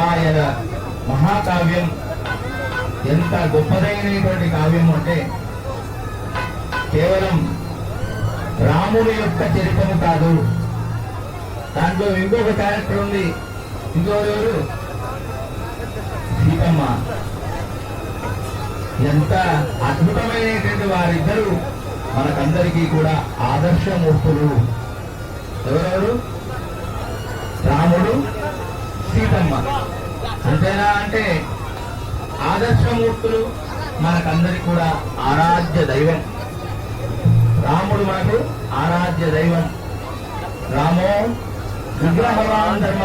రామాయణ మహాకావ్యం. ఎంత గొప్పదైనటువంటి కావ్యం అంటే కేవలం రాముడి యొక్క చరిత్రము కాదు దాంట్లో ఇంకొక క్యారెక్టర్ ఉంది. ఇంకోరు సీతమ్మ. ఎంత అద్భుతమైనటువంటి వారిద్దరూ మనకందరికీ కూడా ఆదర్శమూర్తులు. ఎవరెవరు? రాముడు సీతమ్మ. అంతేనా అంటే ఆదర్శమూర్తులు మనకందరికి కూడా ఆరాధ్య దైవం. రాముడు మనకు ఆరాధ్య దైవం. రామో విగ్రహవాన్ ధర్మ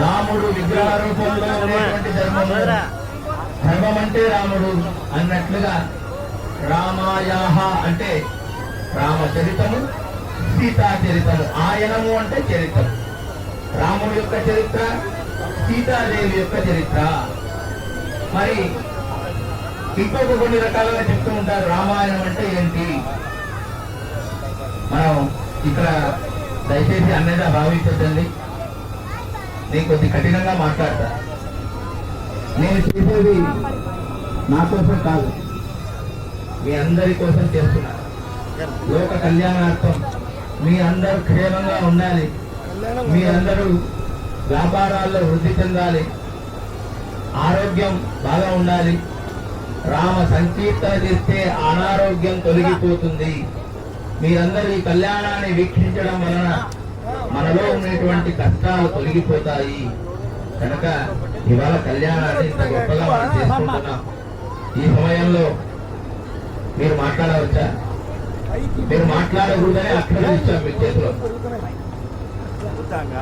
రాముడు విగ్రహ రూపంలో ఉన్నటువంటి ధర్మము. ధర్మం అంటే రాముడు అన్నట్లుగా రామాయాహ అంటే రామచరితము సీతా చరితము ఆయనము అంటే చరిత్రము రాముడి యొక్క చరిత్ర సీతాదేవి యొక్క చరిత్ర. మరి ఇంకొక కొన్ని రకాలుగా చెప్తూ ఉంటారు రామాయణం అంటే ఏంటి? మనం ఇక్కడ దయచేసి అన్నదా భావించద్దండి. నేను కొద్ది కఠినంగా మాట్లాడతా. నేను చేసేది నా కోసం కాదు. మీ అందరి కోసం చేస్తున్నా. లోక కళ్యాణార్థం మీ అందరూ క్షేమంగా ఉండాలి. మీ అందరూ వ్యాపారాల్లో వృద్ధి చెందాలి. ఆరోగ్యం బాగా ఉండాలి. రామ సంకీర్తన చేస్తే అనారోగ్యం తొలగిపోతుంది. మీరందరూ ఈ కళ్యాణాన్ని వీక్షించడం వలన మనలో ఉన్నటువంటి కష్టాలు తొలగిపోతాయి. కనుక ఇవాళ కళ్యాణాన్ని ఇంత గొప్పగా మనం చేసుకుంటున్నాం. ఈ సమయంలో మీరు మాట్లాడవచ్చా? మీరు మాట్లాడకూడదని అక్షరం ఇచ్చాం మీ చేతిలో.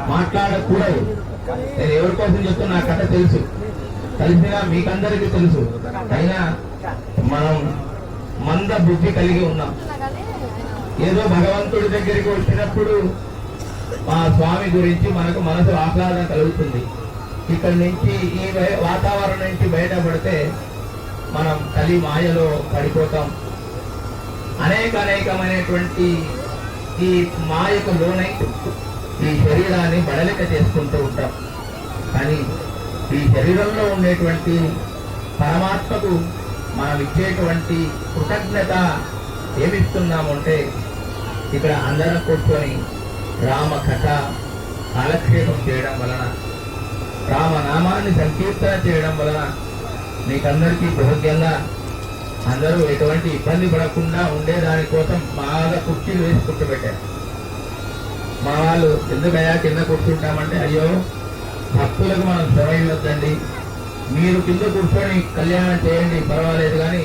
మాట్లాడకూడదు. నేను ఎవరి కోసం చెప్తున్నా నా కథ తెలుసు. తెలిసినా మీకందరికీ తెలుసు. అయినా మనం మంద బుద్ధి కలిగి ఉన్నాం. ఏదో భగవంతుడి దగ్గరికి వచ్చినప్పుడు మా స్వామి గురించి మనకు మనసు ఆహ్లాదం కలుగుతుంది. ఇక్కడి నుంచి ఈ వై- వాతావరణం నుంచి బయటపడితే మనం కలి మాయలో పడిపోతాం. అనేక అనేకమైనటువంటి ఈ మాయకు లోనై ఈ శరీరాన్ని బడలిక చేసుకుంటూ ఉంటాం. కానీ ఈ శరీరంలో ఉండేటువంటి పరమాత్మకు మనం ఇచ్చేటువంటి కృతజ్ఞత ఏమిస్తున్నామంటే ఇక్కడ అందరం కూర్చొని రామ కథ కాలక్షేపం చేయడం వలన రామనామాన్ని సంకీర్తన చేయడం వలన మీకందరికీ భోగ్యంగా అందరూ ఎటువంటి ఇబ్బంది పడకుండా ఉండేదాని కోసం బాగా కుర్చీలు వేసి కూర్చోబెట్టారు మా వాళ్ళు ఎందుకయ్యా? కింద కూర్చుంటామంటే అయ్యో భక్తులకు మనం శ్రమ ఇవ్వద్దండి మీరు కింద కూర్చొని కళ్యాణం చేయండి పర్వాలేదు కానీ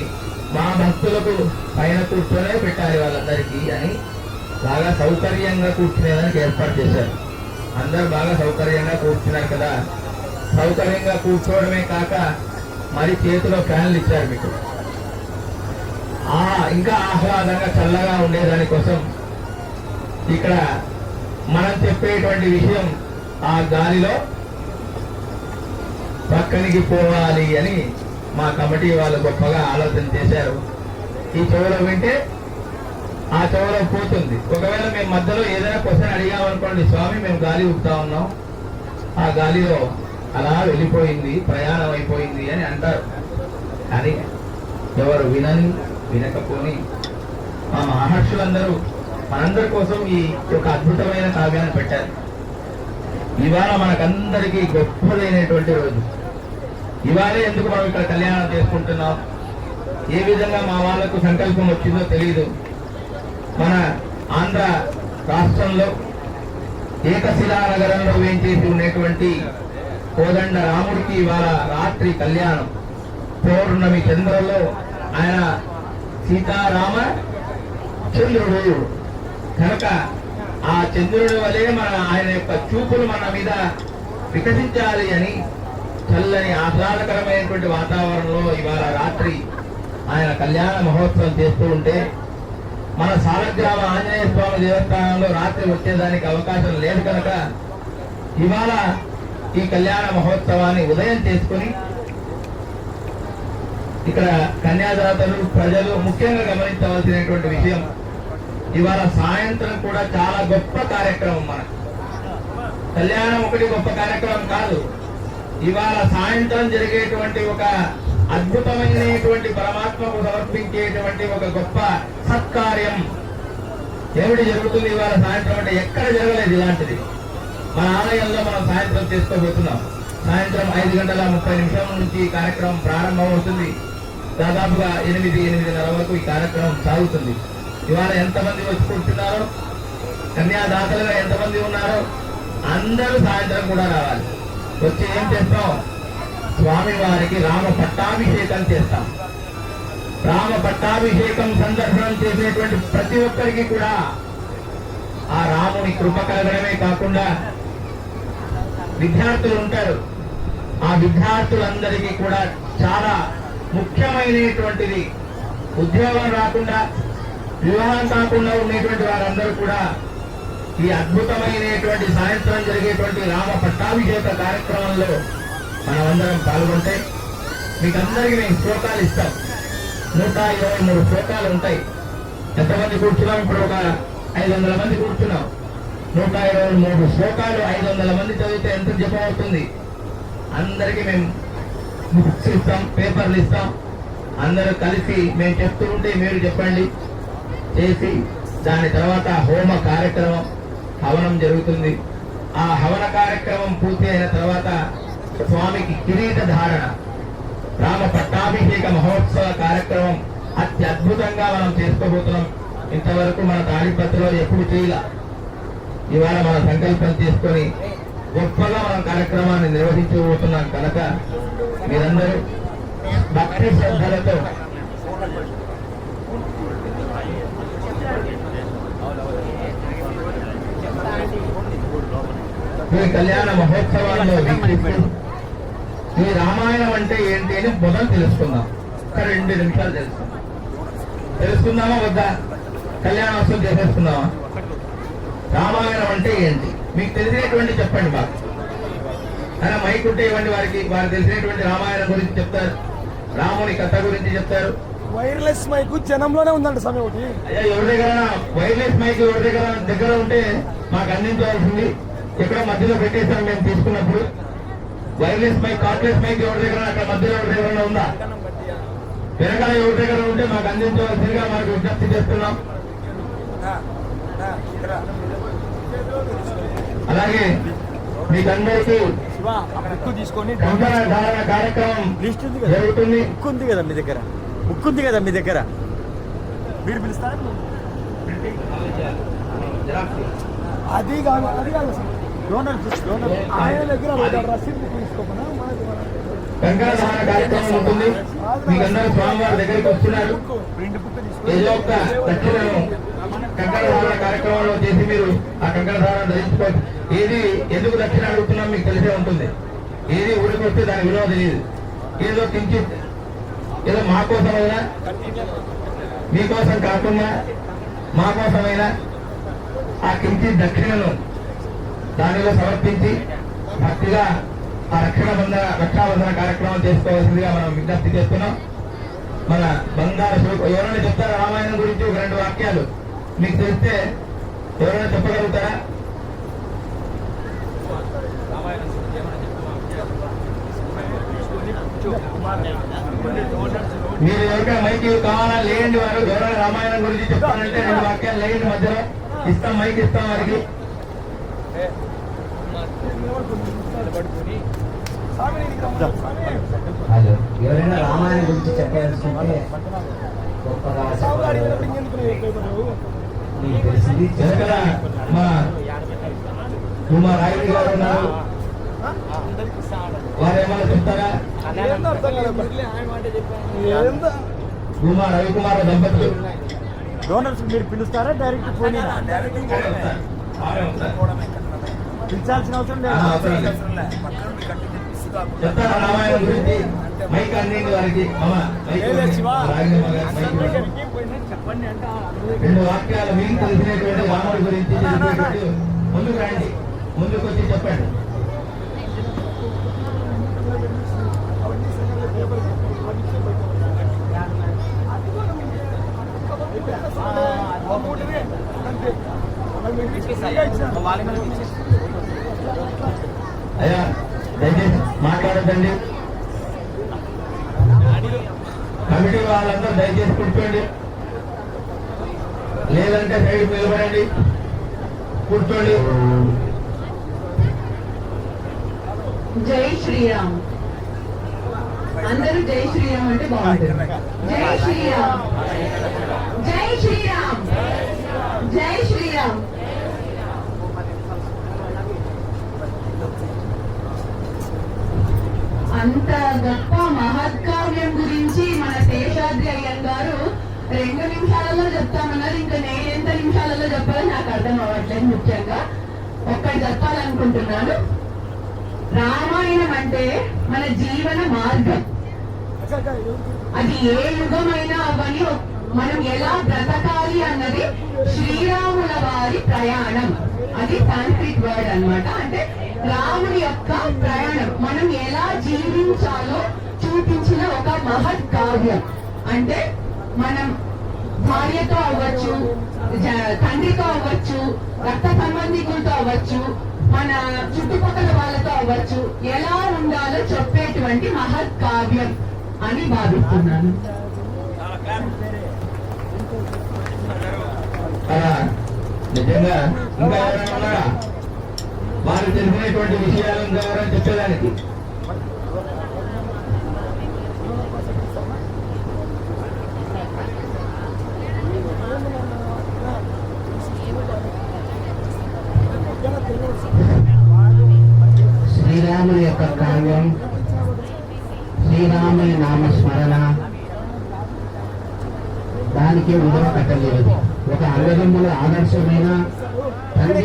మా భక్తులకు పైన కూర్చొనే పెట్టాలి వాళ్ళందరికీ అని బాగా సౌకర్యంగా కూర్చునేదానికి ఏర్పాటు చేశారు. అందరు బాగా సౌకర్యంగా కూర్చున్నారు కదా. సౌకర్యంగా కూర్చోవడమే కాక మరి చేతిలో ఫ్యాన్లు ఇచ్చారు మీకు. ఆ ఇంకా ఆహ్లాదంగా చల్లగా ఉండేదాని కోసం ఇక్కడ మనం చెప్పేటువంటి విషయం ఆ గాలిలో పక్కనికి పోవాలి అని మా కమిటీ వాళ్ళు గొప్పగా ఆలోచన చేశారు. ఈ చెవులో వింటే ఆ చెవులో పోతుంది. ఒకవేళ మేము మధ్యలో ఏదైనా క్వశ్చన్ అడిగామనుకోండి స్వామి మేము గాలి ఊపుతా ఉన్నాం. ఆ గాలిలో అలా వెళ్ళిపోయింది ప్రయాణం అయిపోయింది అని అంటారు. కానీ ఎవరు వినని వినకపోని మా మహర్షులందరూ మనందరి కోసం ఈ యొక్క అద్భుతమైన కావ్యాన్ని పెట్టారు. ఇవాళ మనకందరికీ గొప్పదైనటువంటి రోజు. ఇవాళే ఎందుకు మనం ఇక్కడ కళ్యాణం చేసుకుంటున్నాం? ఏ విధంగా మా వాళ్ళకు సంకల్పం వచ్చిందో తెలియదు మన ఆంధ్ర రాష్ట్రంలో ఏకశిలా నగరంలో వేంచేసి ఉన్నటువంటి కోదండ రాముడికి ఇవాళ రాత్రి కళ్యాణం. పౌర్ణమి చంద్రంలో ఆయన సీతారామ చంద్రుడు. కనుక ఆ చంద్రుడి వలె మన ఆయన యొక్క చూపులు మన మీద వికసించాలి అని చల్లని ఆహ్లాదకరమైనటువంటి వాతావరణంలో ఇవాళ రాత్రి ఆయన కళ్యాణ మహోత్సవం చేస్తూ ఉంటే మన సాలగ్రామ ఆంజనేయ స్వామి దేవస్థానంలో రాత్రి వచ్చేదానికి అవకాశం లేదు కనుక ఇవాళ ఈ కళ్యాణ మహోత్సవాన్ని ఉదయం చేసుకుని ఇక్కడ కన్యాదాతలు ప్రజలు ముఖ్యంగా గమనించవలసినటువంటి విషయం ఇవాళ సాయంత్రం కూడా చాలా గొప్ప కార్యక్రమం మనకు. కళ్యాణం ఒకటి గొప్ప కార్యక్రమం కాదు. ఇవాళ సాయంత్రం జరిగేటువంటి ఒక అద్భుతమైనటువంటి పరమాత్మకు సమర్పించేటువంటి ఒక గొప్ప సత్కార్యం. ఏమిటి జరుగుతుంది ఇవాళ సాయంత్రం అంటే ఎక్కడ జరగలేదు ఇలాంటిది. మన ఆలయంలో మనం సాయంత్రం చేసుకోబోతున్నాం. సాయంత్రం ఐదు గంటల ముప్పై నిమిషం నుంచి ఈ కార్యక్రమం ప్రారంభం అవుతుంది దాదాపుగా ఎనిమిది ఎనిమిదిన్నర వరకు ఈ కార్యక్రమం సాగుతుంది. ఇవాళ ఎంతమంది వచ్చి కూర్చున్నారో కన్యాదాతలుగా ఎంతమంది ఉన్నారో అందరూ సాయంత్రం కూడా రావాలి. వచ్చి ఏం చేస్తాం? స్వామి వారికి రామ పట్టాభిషేకం చేస్తాం. రామ పట్టాభిషేకం సందర్శనం చేసేటువంటి ప్రతి ఒక్కరికి కూడా ఆ రాముని కృప కలగడమే కాకుండా విద్యార్థులు ఉంటారు. ఆ విద్యార్థులందరికీ కూడా చాలా ముఖ్యమైనటువంటిది. ఉద్యోగం రాకుండా వివాహం కాకుండా ఉండేటువంటి వారందరూ కూడా ఈ అద్భుతమైనటువంటి సాయంత్రం జరిగేటువంటి రామ పట్టాభిషేక కార్యక్రమంలో మనమందరం పాల్గొంటే మీకు అందరికీ మేము శ్లోకాలు ఇస్తాం. నూట ఇరవై మూడు శ్లోకాలు ఉంటాయి. ఎంతమంది కూర్చున్నాం? ఇప్పుడు ఒక ఐదు వందల మంది కూర్చున్నాం. నూట ఇరవై మూడు శ్లోకాలు ఐదు వందల మంది చదివితే ఎంత జపం అవుతుంది? అందరికీ మేము బుక్స్ ఇస్తాం పేపర్లు ఇస్తాం. అందరూ కలిసి మేము చెప్తూ ఉంటే మీరు చెప్పండి. చేసి దాని తర్వాత హోమ కార్యక్రమం హవనం జరుగుతుంది. ఆ హవన కార్యక్రమం పూర్తి అయిన తర్వాత స్వామికి కిరీట ధారణ రామ పట్టాభిషేక మహోత్సవ కార్యక్రమం అత్యద్భుతంగా మనం చేసుకోబోతున్నాం. ఇంతవరకు మన తాడిపత్రిలో ఎప్పుడు చేయాల. ఇవాళ మన సంకల్పం చేసుకొని గొప్పగా మనం కార్యక్రమాన్ని నిర్వహించబోతున్నాం కనుక మీరందరూ భక్తి శ్రద్ధలతో ఈ కళ్యాణ మహోత్సవాల్లో ఈ రామాయణం అంటే ఏంటి అని మొదలు తెలుసుకుందాం. ఒక రెండు నిమిషాలు తెలుసుకుందాం. తెలుసుకుందామా వద్దా? కళ్యాణోత్సవం చేసేసుకుందామా? రామాయణం అంటే ఏంటి? మీకు తెలిసినటువంటి చెప్పండి మాకు. అలా మైక్ ఉంటే ఇవ్వండి వారికి. వారు తెలిసినటువంటి రామాయణం గురించి చెప్తారు. రాముని కథ గురించి చెప్తారు. వైర్లెస్ మైక్ జనంలోనే ఉందంట సమయం ఒకటి. అయ్యా ఎవరి దగ్గర వైర్లెస్ మైక్ ఎవరి దగ్గర? దగ్గర ఉంటే మాకు అందించవలసింది. ఎక్కడో మధ్యలో పెట్టేసాం మేము తీసుకున్నప్పుడు. వైర్లెస్ మైక్ కార్డ్లెస్ మైక్ ఎవరి దగ్గర అక్కడ మధ్యలో ఎవరి దగ్గర ఉందా? వెనకాల ఎవరి దగ్గర ఉంటే మాకు అందించవలసిందిగా మాకు విజ్ఞప్తి చేస్తున్నాం. అలాగే మీకందరికీ తీసుకొని కార్యక్రమం ఉంది కదా జరుగుతుంది. బుక్ ఉంది కదా మీ దగ్గర? బుక్ ఉంది కదా మీ దగ్గర? మీరు పిలుస్తారా? అది కాదు అది కాదు. Donor donor. ఆయన దగ్గర ఒక రసీదు బుక్ తీసుకోకుండా మనకి మన కంకణ ధారణ కార్యక్రమం ఉంటుంది. మీకందరూ స్వామివారి దగ్గరికి వస్తున్నారు. ఏదో ఒక కార్యక్రమంలో చేసి మీరు ఆ కంకణ ధారణ ధరించుకోవచ్చు. ఏది ఎందుకు దక్షిణ అడుగుతున్నాం మీకు తెలిసే ఉంటుంది. ఏది ఊరికి వస్తే దాని విలువ తెలియదు. ఏదో కించిత్ ఏదో మా కోసమైనా మీకోసం కాకుండా మా కోసమైనా ఆ కించిత్ దక్షిణను దానిలో సమర్పించి భక్తిగా ఆ రక్షణ బంధన రక్షాబంధన కార్యక్రమం చేసుకోవాల్సిందిగా మనం విజ్ఞప్తి చేస్తున్నాం. మన బంగారు శ్లోకం ఎవరైనా చెప్తారా రామాయణం గురించి ఒక రెండు వాక్యాలు? మీకు తెలిస్తే ఎవరైనా చెప్పగలుగుతారా? మీరు ఎవరికైనా మైక్ కావాలా? లేండి వారు. ఎవరైనా రామాయణం గురించి చెప్తానంటే రెండు వాక్యాలు లేండి మధ్యలో. ఇస్తాం మైక్ ఇస్తాం వారికి. హలో ఎవరైనా రామాయణం గురించి చెప్పాల్సింటే గొప్పగా చెప్పగలరు. మీకు తెలిసింది వెనకల మా మా రాయుడు గారు ఉన్నారు. వారు ఏమైనా చెప్తారా? ఉమా రవికుమార్ దంపతులు. డోనర్స్ మీరు పిలుస్తారా? డైరెక్ట్ ఫోన్ ఉంటారు. పిలిచాల్సిన అవసరం. చెప్పండి అంటే రెండు వాక్యాలు మీకు తెలిసినటువంటి రాముడి గురించి చెప్పేటట్టు ముందుకు రండి ముందుకు వచ్చి చెప్పండి. వాళ్ళ అయ్యా దయచేసి మాట్లాడద్దండి. కమిటీ వాళ్ళందరూ దయచేసి కూర్చోండి. లేదంటే సైడ్ నిలబడండి. కూర్చోండి. జై శ్రీరామ్. అందరూ జై శ్రీరామ్ అంటే బాగుంటుంది. జై శ్రీరామ్. జై శ్రీరామ్. జై శ్రీరామ్. అంత గొప్ప మహత్కావ్యం గురించి మన శేషాద్రి అయ్యన్ గారు రెండు నిమిషాలలో చెప్తామన్నారు ఇంకా నేను ఎంత నిమిషాలలో చెప్పాలో నాకు అర్థం అవ్వట్లేదు ముఖ్యంగా. ఒక్కటి చెప్పాలనుకుంటున్నాను. రామాయణం అంటే మన జీవన మార్గం. అది ఏ యుగమైనా అవని మనం ఎలా బ్రతకాలి అన్నది శ్రీరాముల వారి ప్రయాణం. అది సాంస్క్రిట్ వర్డ్ అన్నమాట. అంటే రాముని యొక్క ప్రయాణం. మనం ఎలా జీవించాలో చూపించిన ఒక మహత్ కావ్యం. అంటే మనం భార్యతో అవ్వచ్చు తండ్రితో అవ్వచ్చు రక్త సంబంధికులతో అవ్వచ్చు మన చుట్టుపక్కల వాళ్ళతో అవ్వచ్చు ఎలా ఉండాలో చెప్పేటువంటి మహత్ కావ్యం అని భావిస్తున్నాను. నిజంగా ఇంకా ఎవరైనా ఉన్నారా? వారు తెలిసినటువంటి విషయాలను ఇంకా చెప్పడానికి. శ్రీరాముని యొక్క కావ్యం శ్రీరాముని నామస్మరణ దానికి విలువ కట్టలేదు ఒక అన్నదమ్ముల ఆదర్శమైన తండ్రి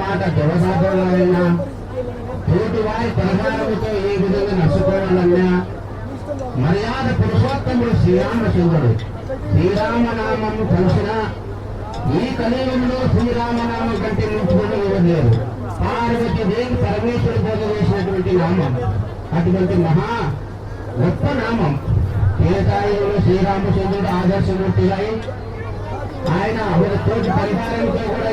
మాట జవసాధులైన తోటి వారి పరిహారముతో ఏ విధంగా నడుచుకోవాలన్నా మర్యాద పురుషోత్తముడు శ్రీరామచంద్రుడు. శ్రీరామనామము కలిసిన ఈ కలియుగంలో శ్రీరామనామం కంటే మించుకున్న ఇవ్వలేదు పార్వతి దేవి పరమేశ్వరు బోధ చేసినటువంటి నామం. అటువంటి మహా గొప్ప నామం. కేతాయుడు శ్రీరామచంద్రుడు ఆదర్శమూర్తిగా ఆయన ఒక తోటి పరిహారంతో కూడా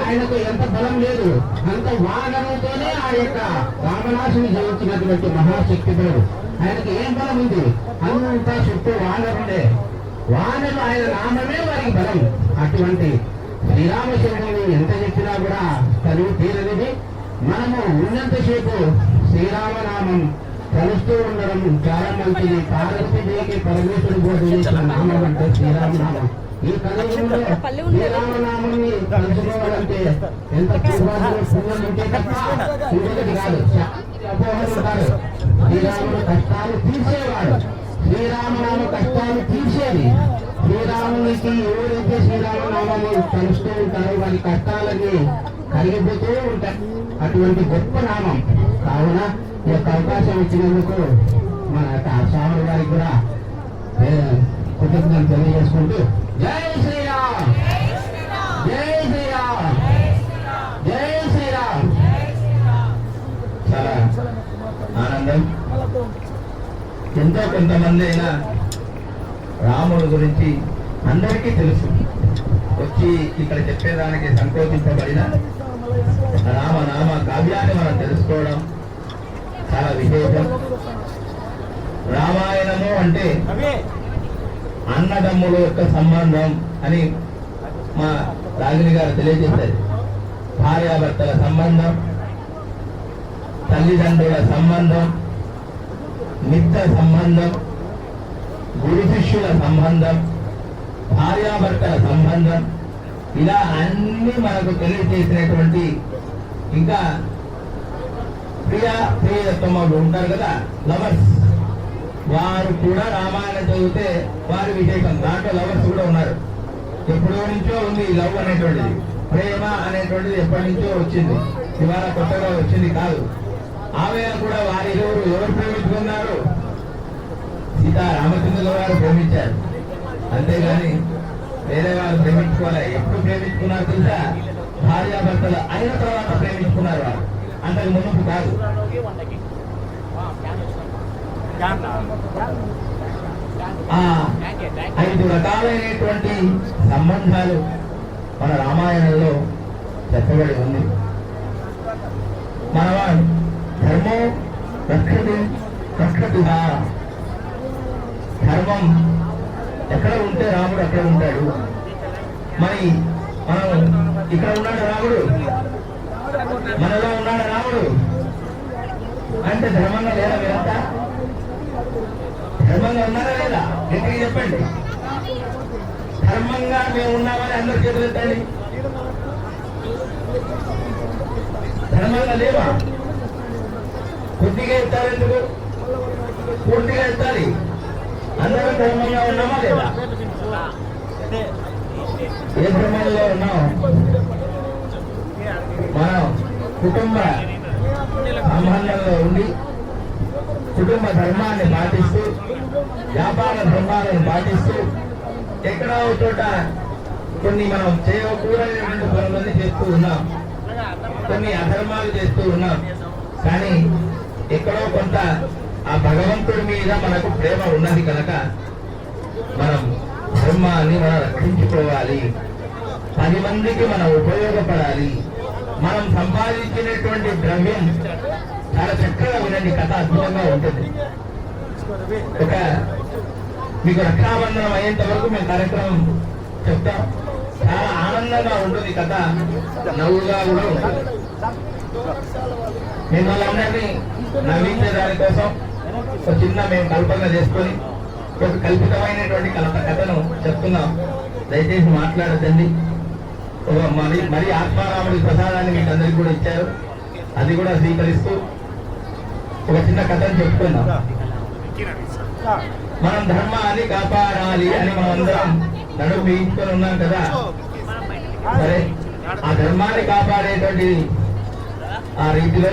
ఆయనకు ఎంత బలం లేదు. అంత వానరుతోనే ఆ యొక్క రామనాశుని జయించినటువంటి మహాశక్తిపరుడు ఆయనకు ఏం బలం ఉంది? అంత చుట్టూ వానరుండే. వానరు ఆయన నామమే వారికి బలం. అటువంటి శ్రీరామచంద్రుని ఎంత చెప్పినా కూడా తనువు తీరనిది. మనము ఉన్నంతసేపు శ్రీరామనామం కలుస్తూ ఉండడం చాలా మంచిది. పార్వతీదేవికి పరమేశ్వరుడు బోధ నామం అంటే శ్రీరామనామం. ఈ శ్రీరాముడు కష్టాలు తీర్చేవాడు శ్రీరామనామ కష్టాలు తీర్చేది శ్రీరామునికి ఎవరైతే శ్రీరామనామాన్ని కలుస్తూ ఉంటారో వారి కష్టాలన్నీ కలిగిపోతూ ఉంటాయి అటువంటి గొప్ప నామం కావున ఈ యొక్క అవకాశం ఇచ్చినందుకు మన యొక్క స్వామి గారికి కూడా కృతజ్ఞతలు తెలియజేసుకుంటూ చాలా ఆనందం. ఎంతో కొంతమంది అయినా రాముడు గురించి అందరికీ తెలుసు. వచ్చి ఇక్కడ చెప్పేదానికి సంకోచింపబడిన రామ నామ కావ్యాన్ని మనం తెలుసుకోవడం చాలా విశేషం. రామాయణము అంటే అన్నదమ్ముల యొక్క సంబంధం అని మా రాగిణి గారు తెలియజేశారు. భార్యాభర్తల సంబంధం తల్లిదండ్రుల సంబంధం మిత్ర సంబంధం గురు శిష్యుల సంబంధం భార్యాభర్తల సంబంధం ఇలా అన్ని మనకు తెలియజేసినటువంటి ఇంకా ప్రియ ప్రియతమ ఉంటారు కదా లవర్స్ వారు కూడా రామాయణం చదివితే వారి విశేషం. దాంట్లో లవర్స్ కూడా ఉన్నారు. ఎప్పుడో నుంచో ఉంది ఈ లవ్ అనేటువంటిది. ప్రేమ అనేటువంటిది ఎప్పటి నుంచో వచ్చింది. ఇవాళ కొత్తగా వచ్చింది కాదు. ఆమె కూడా వారి ఎవరు ఎవరు ప్రేమించుకున్నారు? సీతారామచంద్రుల వారు ప్రేమించారు. అంతేగాని వేరే వారు ప్రేమించుకోలే. ఎప్పుడు ప్రేమించుకున్నారు తెలుసా? భార్యాభర్తలు అయిన తర్వాత ప్రేమించుకున్నారు వారు. అంతకు మునుపు కాదు. ఐదు రకాలైనటువంటి సంబంధాలు మన రామాయణంలో చెప్పబడి ఉంది. మనవాడు ధర్మో రక్షతి రక్షతిగా ధర్మం ఎక్కడ ఉంటే రాముడు అక్కడ ఉంటాడు. మరి మనం ఇక్కడ ఉన్నాడు రాముడు? మనలో ఉన్నాడు రాముడు. అంటే ధర్మంగా లేదా మీరంతా ధర్మంగా ఉన్నారా లేదా? గట్టిగా చెప్పండి. ధర్మంగా మేము ఉన్నామని అందరు చేతులు ఎత్తండి. ధర్మంగా లేవా? కొద్దిగా ఎత్తారు ఎందుకు? పూర్తిగా ఎత్తాలి. అందరూ ధర్మంగా ఉన్నామా లేదా? ఏ ధర్మంలో ఉన్నాం మనం కుటుంబ సంబంధంలో ఉండి కుటుంబ ధర్మాన్ని పాటిస్తూ వ్యాపార ధర్మాలను పాటిస్తూ ఎక్కడో చోట కొన్ని మనం చేయకూడని పనులన్నీ చేస్తూ ఉన్నాం. కొన్ని అధర్మాలు చేస్తూ ఉన్నాం. కానీ ఎక్కడో కొంత ఆ భగవంతుడి మీద మనకు ప్రేమ ఉన్నది కనుక మనం ధర్మాన్ని మనం రక్షించుకోవాలి. పది మందికి మనం ఉపయోగపడాలి. మనం సంపాదించినటువంటి ద్రవ్యం చాలా చక్కగా వినండి కథ అద్భుతంగా ఉంటుంది. ఒక మీకు రక్షాబంధనం అయ్యేంత వరకు మేము కార్యక్రమం చెప్తాం. చాలా ఆనందంగా ఉంటుంది కథ నవ్వుగా కూడా ఉంటుంది. మిమ్మల్ని అందరినీ నవ్వించే దానికోసం ఒక చిన్న మేము కల్పన చేసుకొని ఒక కల్పితమైనటువంటి కలత కథను చెప్తున్నాం. దయచేసి మాట్లాడద్దండి మరి మరి ఆత్మారాముడి ప్రసాదాన్ని మీకు అందరికీ కూడా ఇచ్చారు. అది కూడా స్వీకరిస్తూ ఒక చిన్న కథను చెప్పుకుందాం. మనం ధర్మాన్ని కాపాడాలి అని మనం అందరం నడుము బిగించుకొని ఉన్నాం కదా. సరే ఆ ధర్మాన్ని కాపాడేటువంటి ఆ రీతిలో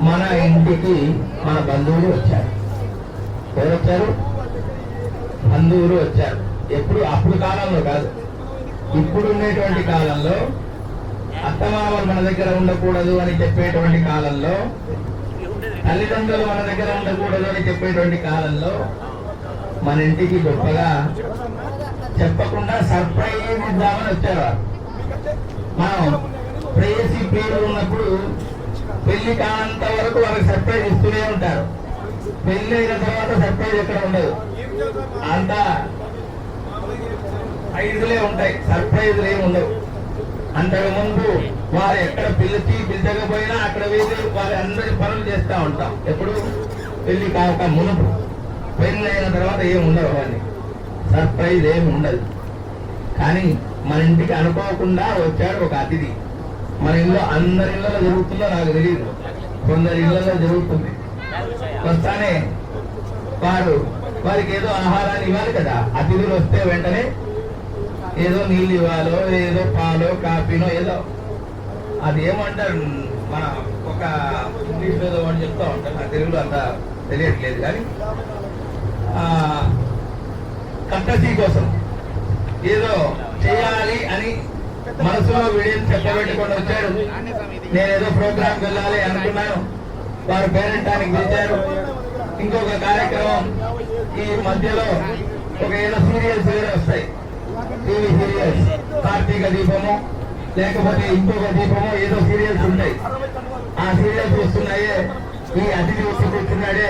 మన ఇంటికి మన బంధువులు వచ్చారు. ఎవరు వచ్చారు బంధువులు వచ్చారు. ఎప్పుడు అప్పుడు కాలంలో కాదు. ఇప్పుడు ఉండేటువంటి కాలంలో అత్తమామలు మన దగ్గర ఉండకూడదు అని చెప్పేటువంటి కాలంలో తల్లిదండ్రులు మన దగ్గర ఉండకూడదు అని చెప్పేటువంటి కాలంలో మన ఇంటికి గొప్పగా చెప్పకుండా సర్ప్రైజ్ ఇద్దామని వచ్చారు మనం ప్రేయసి పేరు ఉన్నప్పుడు పెళ్ళి కానంత వరకు వాళ్ళకి సర్ప్రైజ్ ఇస్తూనే ఉంటారు. పెళ్ళి అయిన తర్వాత సర్ప్రైజ్ ఎక్కడ ఉండదు. అంతా ఐదులే ఉంటాయి. సర్ప్రైజ్లు ఏమి ఉండవు. అంతకు ముందు వారు ఎక్కడ పిలిచి పిలిచకపోయినా అక్కడ వేసి వారి అందరి పనులు చేస్తూ ఉంటాం. ఎప్పుడు? పెళ్ళి కాక మునుపు. పెళ్ళి అయిన తర్వాత ఏమి ఉండదు అవన్నీ. సర్ప్రైజ్ ఏమి ఉండదు. కానీ మన ఇంటికి అనుకోకుండా వచ్చాడు ఒక అతిథి. మన ఇల్లు అందరి ఇళ్ళలో జరుగుతుందో నాకు తెలియదు. కొందరి ఇళ్ళలో జరుగుతుంది. వస్తానే వారు వారికి ఏదో ఆహారాన్ని ఇవ్వాలి కదా. అతిథులు వస్తే వెంటనే ఏదో నీళ్ళు ఇవ్వాలో ఏదో పాలో కాఫీనో ఏదో. అది ఏమంటారు? మన ఒక ఇంగ్లీష్ ఏదో వాడు చెప్తా ఉంటారు నాకు తెలుగులో అంత తెలియట్లేదు కానీ ఆ, కట్టసీ కోసం ఏదో చేయాలి అని మనసులో విడియం చెప్పబెట్టుకొని వచ్చాడు. నేను ఏదో ప్రోగ్రామ్ వెళ్ళాలి అనుకున్నాను. వారు పేరెంటానికి పిలిచారు. ఇంకొక కార్యక్రమం ఈ మధ్యలో ఒక ఏదో సీరియల్స్ వేరే వస్తాయి. టీవీ సీరియల్స్ కార్తీక దీపము లేకపోతే ఇంకొక దీపము ఏదో సీరియల్స్ ఉంటాయి. ఆ సీరియల్స్ వస్తున్నాయే. ఈ అతిథి వచ్చి కూర్చున్నాడే.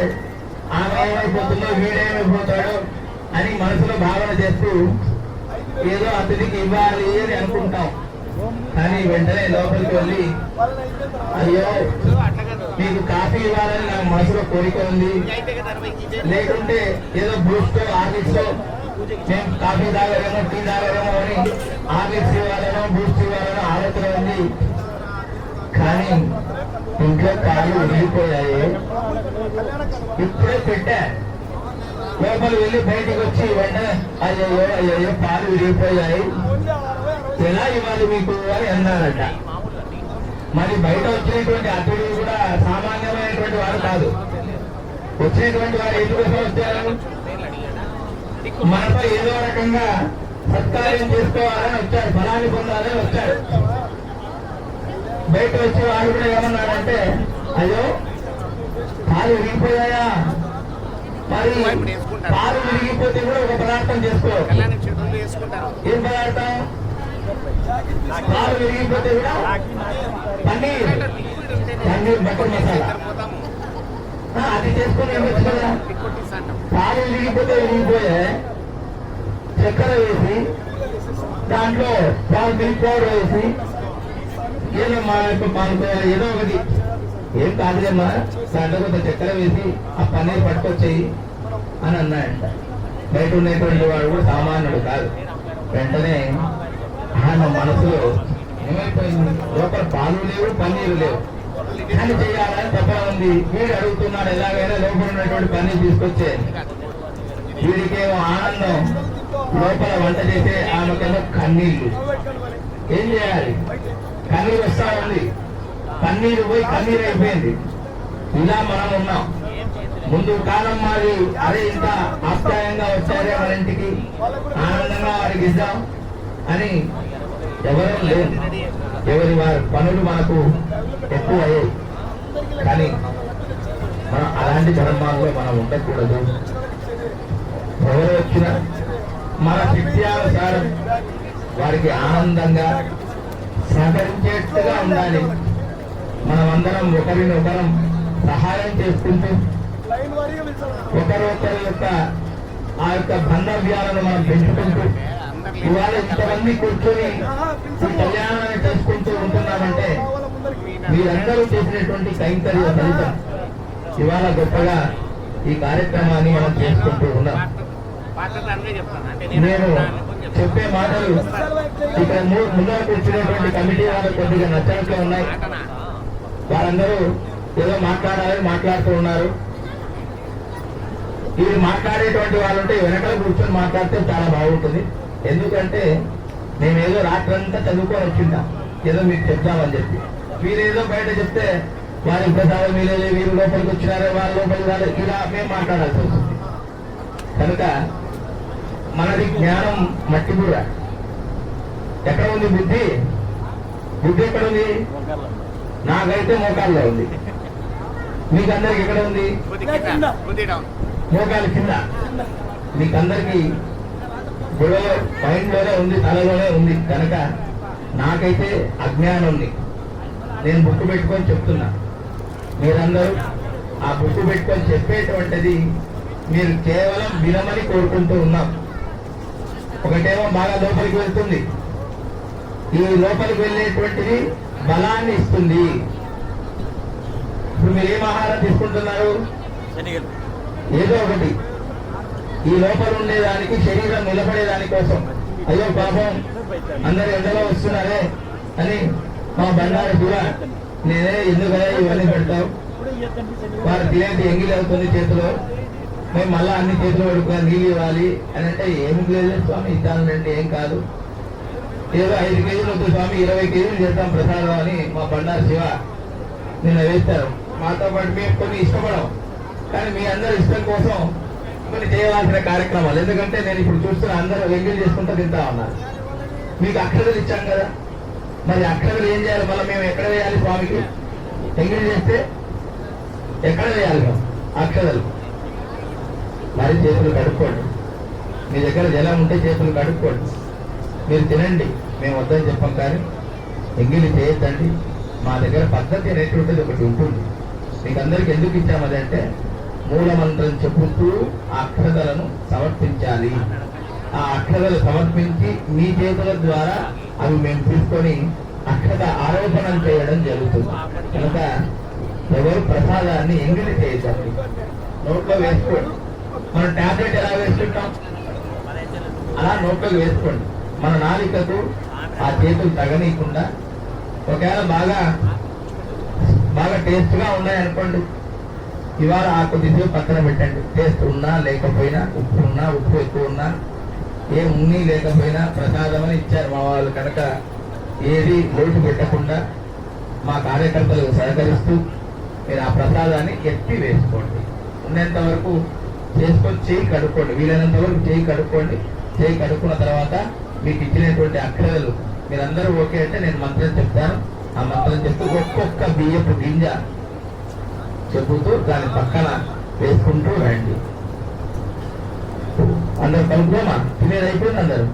ఆమె ఏమైపోతుందో వీడేమైపోతాడు అని మనసులో భావన చేస్తూ ఏదో అతిథికి ఇవ్వాలి అని అనుకుంటాం. కానీ వెంటనే లోపలికి వెళ్ళి అయ్యో మీకు కాఫీ ఇవ్వాలని నా మనసులో కోరిక ఉంది. లేకుంటే ఏదో బూస్టో ఆర్లిక్స్ మేము కాఫీ తాగలేమో టీ తాగలేమో అని ఆర్లిక్స్ ఇవ్వాలనో బూస్ట్ ఇవ్వాలనో ఆలోచన ఉంది కానీ ఇంట్లో కాళ్ళు విరిగిపోయాయి ఇప్పుడే పెట్టా. లోపల వెళ్ళి బయటికి వచ్చి వెంటనే అయ్యో అయ్యో పాలు విరిగిపోయాయి. ఎలా ఇవ్వాలి మీకు అని అన్నారట. మరి బయట వచ్చినటువంటి అతిథులు కూడా సామాన్యమైనటువంటి వారు కాదు. వచ్చినటువంటి వారు ఎందుకోసం వచ్చారు మనపై ఏదో రకంగా సత్కార్యం చేసుకోవాలని వచ్చారు ఫలాన్ని పొందాలని వచ్చారు. బయట వచ్చి వాడు కూడా ఏమన్నాడంటే అయ్యో పాలు విరిగిపోయాయా? మరి పాలు విరిగిపోతే కూడా ఒక పదార్థం చేసుకో. ఏం పదార్థం? పాలు విరిగిపోతే కూడా పన్నీర్. పన్నీర్ బటర్ మసాలా. అది చేసుకొని ఇవ్వచ్చు కదా పాలు విరిగిపోతే విరిగిపోయే చక్కెర వేసి దాంట్లో పాలు మిల్క్ పౌడర్ వేసి ఏదో మా యొక్క పాలు ఏదో ఒకటి. ఏం కాదులేమ్మా దాంట్లో కొంత చక్కెర వేసి ఆ పన్నీర్ పట్టుకొచ్చేయి అని అన్నాడంట బయట ఉన్నటువంటి వాడు కూడా సామాన్యుడు కాదు. వెంటనే ఆయన మనసులో ఏమైపోయింది? లోపల పాలు లేవు పన్నీరు లేవు. పని చేయాలని తప్ప ఉంది. వీడు అడుగుతున్నాడు ఎలాగైనా లోపల ఉన్నటువంటి పని తీసుకొచ్చే వీడికేమో ఆనందం. లోపల వంట చేసే ఆమెకేమో కన్నీళ్ళు ఏం చేయాలి? కన్నీరు వస్తా ఉంది. కన్నీరు పోయి కన్నీరు అయిపోయింది. ఇలా మనం ఉన్నాం. ముందు కాలం మాది అరే ఇంత ఆప్యాయంగా వచ్చారే మన ఇంటికి. ఆనందంగా వారికి ఇద్దాం అని ఎవరూ లేదు ఎవరి వారి పనులు మనకు ఎక్కువ అయ్యాయి కానీ మనం అలాంటి ధర్మాల్లో మనం ఉండకూడదు. ఎవరు వచ్చినా మన శక్త్యానుసారం వారికి ఆనందంగా సహకరించేట్టుగా ఉండాలి. మనమందరం అందరం ఒకరినొకరం సహాయం చేసుకుంటూ ఒకరొకరి యొక్క ఆ యొక్క బంధవ్యాలను మనం పెంచుకుంటూ ఇవాళ ఇంతమంది కూర్చొని కళ్యాణాన్ని చేసుకుంటూ ఉంటున్నామంటే మీరందరూ చేసినటువంటి కైంకర్య ఫలితం ఇవాళ గొప్పగా ఈ కార్యక్రమాన్ని మనం చేసుకుంటూ ఉన్నాం. నేను చెప్పే మాటలు ఇక్కడ ముందరకు వచ్చినటువంటి కమిటీ వాళ్ళు కొద్దిగా నచ్చట్లు ఉన్నాయి. వారందరూ ఏదో మాట్లాడాలని మాట్లాడుతూ ఉన్నారు. వీళ్ళు మాట్లాడేటువంటి వాళ్ళు ఉంటే వెనకాల కూర్చొని మాట్లాడితే చాలా బాగుంటుంది. ఎందుకంటే మేము ఏదో రాత్రంతా చదువుకొని వచ్చిందా ఏదో మీకు చెప్తామని చెప్పి. వీరేదో బయట చెప్తే వారి ప్రసాదం మీరేదో వీరు లోపలికి వచ్చినారే వాళ్ళ లోపలికి రాలేదు. ఇలా మేము మాట్లాడాల్సి వస్తుంది. కనుక మనది జ్ఞానం మట్టి కూడా ఎక్కడ ఉంది బుద్ధి? బుద్ధి ఎక్కడ ఉంది? నాకైతే మోకాల్లో ఉంది. మీకందరికి ఎక్కడ ఉంది? మోకాలు కింద. మీకందరికి గొడవ మైండ్లోనే ఉంది తలలోనే ఉంది. కనుక నాకైతే అజ్ఞానం ఉంది. నేను బుక్ పెట్టుకొని చెప్తున్నా. మీరందరూ ఆ బుక్ పెట్టుకొని చెప్పేటువంటిది మీరు కేవలం వినమని కోరుకుంటూ ఉన్నాం. ఒకటేమో బాగా లోపలికి వెళ్తుంది. ఈ లోపలికి వెళ్ళేటువంటిది బలాన్ని ఇస్తుంది. ఇప్పుడు మీరు ఏం ఆహారం తీసుకుంటున్నారు? ఏదో ఒకటి. ఈ లోపల ఉండేదానికి శరీరం నిలబడేదాని కోసం. అయ్యో పాపం అందరు ఎండలో వస్తున్నారే అని మా బండారు కూడా నేనే ఎందుకయ్యా ఇవన్నీ పెడతాం వారు తినేది ఎంగిలి అవుతుంది చేతిలో. మేము మళ్ళా అన్ని చేతులు పడుకున్నా నీళ్ళు ఇవ్వాలి అని అంటే ఏమి లేదు స్వామి ఇద్దానండి ఏం కాదు. ఏదో ఐదు కేజీలు వద్దు స్వామి ఇరవై కేజీలు చేస్తాం ప్రసాదం అని మా బండారు శివ నిన్న వేస్తారు. మాతో పాటు మేము కొన్ని ఇష్టపడం కానీ మీ అందరి ఇష్టం కోసం కొన్ని చేయవలసిన కార్యక్రమాలు. ఎందుకంటే నేను ఇప్పుడు చూస్తున్న అందరూ ఎంగిల్ చేసుకుంటూ తింటా ఉన్నారు. మీకు అక్షరాలు ఇచ్చాం కదా. మరి అక్కడ ఏం చేయాలి? మళ్ళీ మేము ఎక్కడ వేయాలి స్వామికి? ఎంగిల్ చేస్తే ఎక్కడ వేయాలి మేము? అక్షరలు మరి చేతులు కడుక్కోండి. మీ దగ్గర జలం ఉంటే చేతులు కడుక్కోండి. మీరు తినండి. మేము వద్దని చెప్పం కానీ ఎంగిలి చేయొద్దండి. మా దగ్గర పద్ధతి అనేటువంటిది ఒకటి ఉంటుంది. మీకు అందరికి ఎందుకు ఇచ్చాము అదంటే మూల చెప్పుతూ ఆ అక్షరలను సమర్పించాలి. ఆ అక్షరలు సమర్పించి మీ చేతుల ద్వారా అవి మేము తీసుకొని అక్కడ ఆరోపణలు చేయడం జరుగుతుంది. కనుక ఎవరు ప్రసాదాన్ని ఎంగిలి చేయొద్దండి నోట్లో వేసుకోండి. మనం టాబ్లెట్ ఎలా వేసుకుంటాం అలా నోట్లోకి వేసుకోండి. మన నాలికకు ఆ చేతులు తగనీయకుండా ఒకవేళ బాగా బాగా టేస్ట్గా ఉన్నాయనుకోండి ఇవాళ ఆ కొద్దిసేపు పక్కన పెట్టండి. టేస్ట్ ఉన్నా లేకపోయినా ఉప్పు ఉన్నా ఉప్పు ఎక్కువ ఉన్నా ఏ ఉన్ని లేకపోయినా ప్రసాదం అని ఇచ్చారు మా వాళ్ళు కనుక ఏది లోటు పెట్టకుండా మా కార్యకర్తలు సహకరిస్తూ మీరు ఆ ప్రసాదాన్ని ఎత్తి వేసుకోండి. ఉన్నంత వరకు చేసుకొని చేయి కడుక్కోండి. వీలైనంత వరకు చేయి కడుక్కోండి. చేయి కడుక్కున్న తర్వాత మీకు ఇచ్చినటువంటి అక్షరాలు మీరందరూ ఓకే అంటే నేను మంత్రం చెప్తాను. ఆ మంత్రం చెప్తూ ఒక్కొక్క బియ్యపు గింజ చెబుతూ దాని పక్కన వేసుకుంటూ రండి. అందరు కలుపుకోమా? తినేది అయిపోయింది అందరు.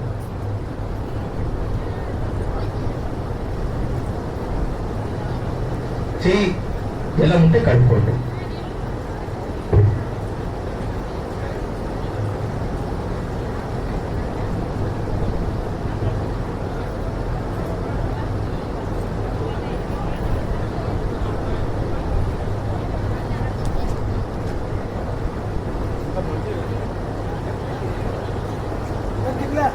చెయ్యి. జలం ఉంటే కడుక్కోండి కిట్లే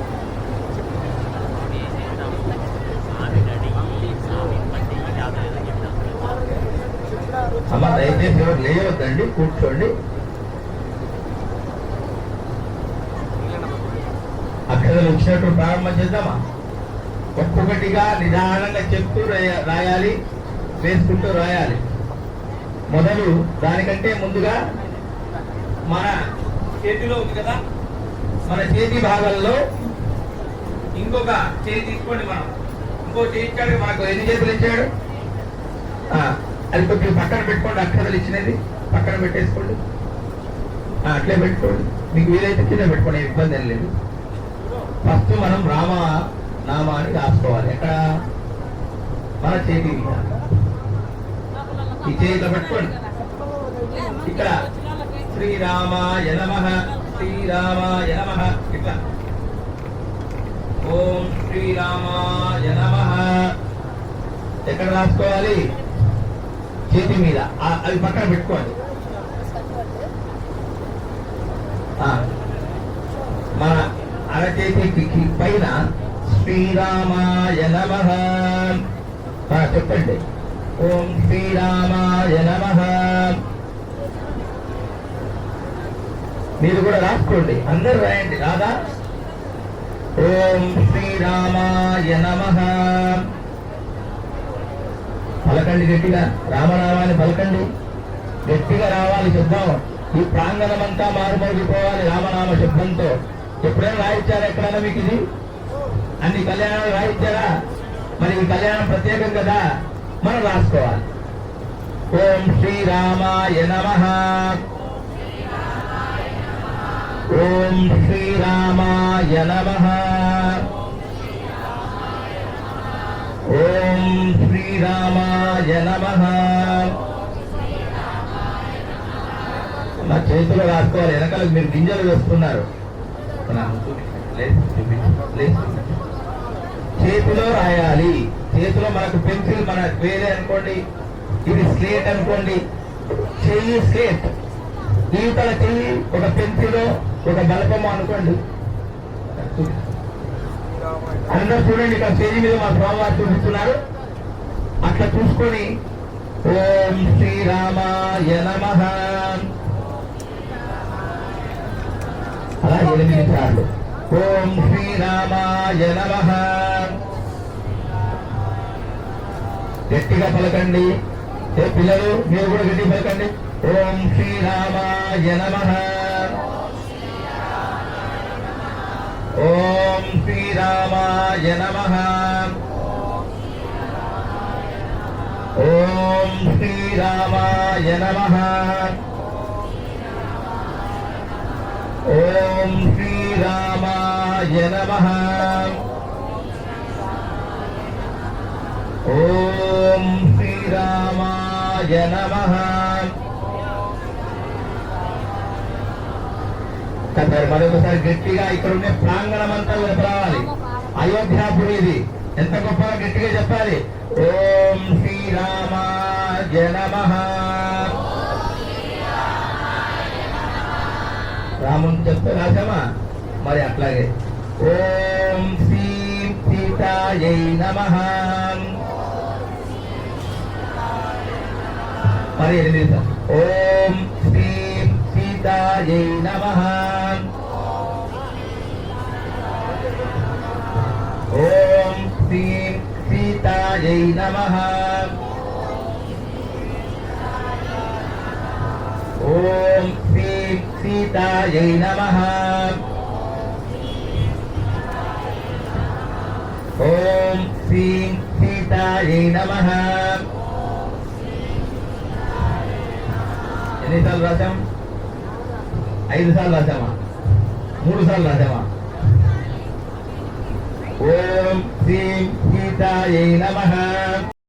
అమ్మ దయచేసి ఎవరు లేవద్దండి కూర్చోండి. అక్షరాలు వచ్చినట్టు ప్రారంభం చేద్దామా? ఒక్కొక్కటిగా నిదానంగా చెప్తూ రాయాలి వేసుకుంటూ రాయాలి. మొదలు దానికంటే ముందుగా మన చేతిలో ఉంది కదా? మన చేతి భాగంలో ఇంకొక చేతి తీసుకోండి మనం. ఇంకో చేయించాడు మాకు మనకు ఎన్ని చేతులు ఇచ్చాడు? అది కొంచెం పక్కన పెట్టుకోండి అక్షరాలు ఇచ్చినది పక్కన పెట్టేసుకోండి. అట్లే పెట్టుకోండి. మీకు వీలైతే కింద పెట్టుకోండి ఇబ్బంది ఏం లేదు. ఫస్ట్ మనం రామ నామాన్ని రాసుకోవాలి. ఎక్కడ? మన చేతి మీద. ఈ చేతిలో పెట్టుకోండి. ఇక్కడ. శ్రీరామాయ నమ శ్రీరామాయ నమ. ఇట్లా. ఓం శ్రీరామాయ నమ. ఎక్కడ రాసుకోవాలి? చేతి మీద. అవి పక్కన పెట్టుకోండి ఆ, మన అరచేతి పైన శ్రీరామాయ నమ. చెప్పండి. ఓం శ్రీరామాయ నమ. మీరు కూడా రాసుకోండి. అందరు రాయండి. రాదా? ఓం శ్రీరామాయ నమ. పలకండి గట్టిగా. రామనామాన్ని పలకండి. గట్టిగా రావాలి శబ్దం. ఈ ప్రాంగణమంతా మారుమోగిపోవాలి రామనామ శబ్దంతో. ఎప్పుడైనా రాయించారా ఎక్కడైనా మీకు ఇది? అన్ని కళ్యాణాలు రాయించారా మరి ఈ కళ్యాణం ప్రత్యేకం కదా? మనం రాసుకోవాలి. ఓం శ్రీరామాయ నమ. ఓం శ్రీరామాయ నమ. ఓం శ్రీరామాయ నమ. నా చేతిలో రాసుకోవాలి. వెనకాల మీరు గింజలు వేస్తున్నారు లేదు, చూపించు. లేదు, చూపించు. చేతిలో రాయాలి. చేతిలో మనకు పెన్సిల్ మన వేరే అనుకోండి. ఇది స్లేట్ అనుకోండి. చెయ్యి స్లేట్. జీవితాల చెయ్యి ఒక పెన్సిల్ ఒక బలపము అనుకోండి. అందరూ చూడండి ఇక్కడ స్టేజ్ మీద మా స్వామివారు చూపిస్తున్నారు. అట్లా చూసుకొని ఓం శ్రీరామాయ నమ. అలా ఎనిమిది సార్లు ఓం శ్రీరామాయ నమ. గట్టిగా పలకండి. ఏ పిల్లలు మీరు కూడా గట్టి పలకండి. ఓం శ్రీరామాయ నమ. ఓం శ్రీరామాయ నమ. ఓం శ్రీరామాయ నమ. ఓం శ్రీరామాయ నమ. ఓం శ్రీరామాయ నమ. మరొకసారి గట్టిగా ఇక్కడ ఉండే ప్రాంగణం అంతా రావాలి. అయోధ్యాపురి ఇది ఎంత గొప్పగా గట్టిగా చెప్పాలి. ఓం శ్రీరామాయ నమ. రాముని చెప్తే రాసామా మరి అట్లాగే. ఓం శ్రీ సీతాయై నమ. మరి ఎనిమిది ఓం శ్రీ సీతాయై నమ. ఓం శ్రీ సీతాయై నమ. ఓం సీతాయై నమ ఓం శ్రీ సీతాయై నమ ఎన్నిసార్లు రాసాం ఐదు సార్లు రాసామా మూడు సార్లు రాసామా ఓం శ్రీ సీతాయై నమ